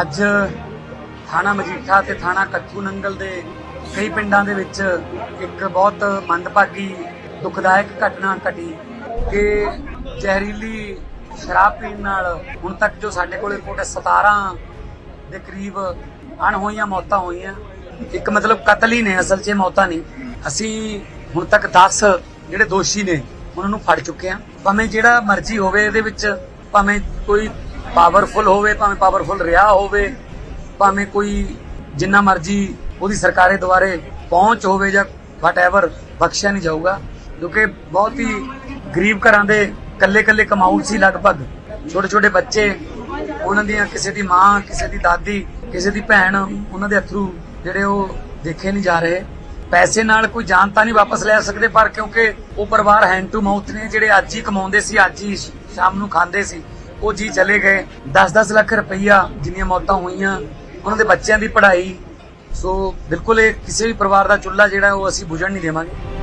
ਅੱਜ ਥਾਣਾ ਮਜੀਠਾ ਤੇ ਥਾਣਾ ਕੱਥੂ ਨੰਗਲ ਦੇ ਕਈ ਪਿੰਡਾਂ ਦੇ ਵਿੱਚ ਇੱਕ ਬਹੁਤ ਮੰਦਭਾਗੀ, ਦੁਖਦਾਇਕ ਘਟਨਾ ਘਟੀ ਕਿ ਜ਼ਹਿਰੀਲੀ ਸ਼ਰਾਬ ਪੀਣ ਨਾਲ ਹੁਣ ਤੱਕ ਜੋ ਸਾਡੇ ਕੋਲ ਰਿਪੋਰਟ 17 ਦੇ ਕਰੀਬ ਅਣਹੋਈਆਂ ਮੌਤਾਂ ਹੋਈਆਂ। ਇੱਕ ਮਤਲਬ ਕਤਲ ਹੀ ਨੇ, ਅਸਲ 'ਚ ਮੌਤਾਂ ਨਹੀਂ। ਅਸੀਂ ਹੁਣ ਤੱਕ 10 ਜਿਹੜੇ ਦੋਸ਼ੀ ਨੇ, ਉਹਨਾਂ ਨੂੰ ਫੜ ਚੁੱਕੇ ਆ ਭਾਵੇਂ ਜਿਹੜਾ ਮਰਜ਼ੀ ਹੋਵੇ, ਇਹਦੇ ਵਿੱਚ ਭਾਵੇਂ ਕੋਈ ਪਾਵਰਫੁਲ ਹੋਵੇ, ਭਾਵੇਂ ਪਾਵਰਫੁਲ ਰਿਹਾ ਹੋਵੇ, ਭਾਵੇਂ ਕੋਈ ਜਿੰਨਾ ਮਰਜ਼ੀ ਉਹਦੀ ਸਰਕਾਰੇ ਦੁਆਰੇ ਪਹੁੰਚ ਹੋਵੇ ਜਾਂ ਵਟਐਵਰ ਬਖਸ਼ਿਆ ਨਹੀਂ ਜਾਊਗਾ, ਕਿਉਂਕਿ ਬਹੁਤ ਹੀ ਗਰੀਬ ਘਰਾਂ ਦੇ ਕੱਲੇ ਕੱਲੇ ਕਮਾਊ ਸੀ ਲਗਭਗ। ਛੋਟੇ ਛੋਟੇ ਬੱਚੇ, ਉਹਨਾਂ ਦੀਆਂ ਕਿਸੇ ਦੀ ਮਾਂ, ਕਿਸੇ ਦੀ ਦਾਦੀ, ਕਿਸੇ ਦੀ ਭੈਣ, ਉਹਨਾਂ ਦੇ ਅਥਰੂ ਜਿਹੜੇ ਉਹ ਦੇਖੇ ਨਹੀਂ ਜਾ ਰਹੇ। ਪੈਸੇ ਨਾਲ ਕੋਈ ਜਾਨ ਤਾਂ ਨਹੀਂ ਵਾਪਸ ਲੈ ਸਕਦੇ, ਪਰ ਕਿਉਂਕਿ ਉਹ ਪਰਿਵਾਰ ਹੈਂਡ ਟੂ ਮਾਊਥ ਨੇ, ਜਿਹੜੇ ਅੱਜ ਹੀ ਕਮਾਉਂਦੇ ਸੀ, ਅੱਜ ਹੀ ਸ਼ਾਮ ਨੂੰ ਖਾਂਦੇ ਸੀ। ਉਹ ਜੀ ਚਲੇ ਗਏ। 10-10 ਲੱਖ ਰੁਪਈਆ ਜਿੰਨੀਆਂ ਮੌਤਾਂ ਹੋਈਆਂ, ਉਹਨਾਂ ਦੇ ਬੱਚਿਆਂ ਦੀ ਪੜ੍ਹਾਈ। ਸੋ ਬਿਲਕੁਲ ਇਹ ਕਿਸੇ ਵੀ ਪਰਿਵਾਰ ਦਾ ਚੁੱਲ੍ਹਾ ਜਿਹੜਾ, ਉਹ ਅਸੀਂ ਬੁਝਣ ਨਹੀਂ ਦੇਵਾਂਗੇ।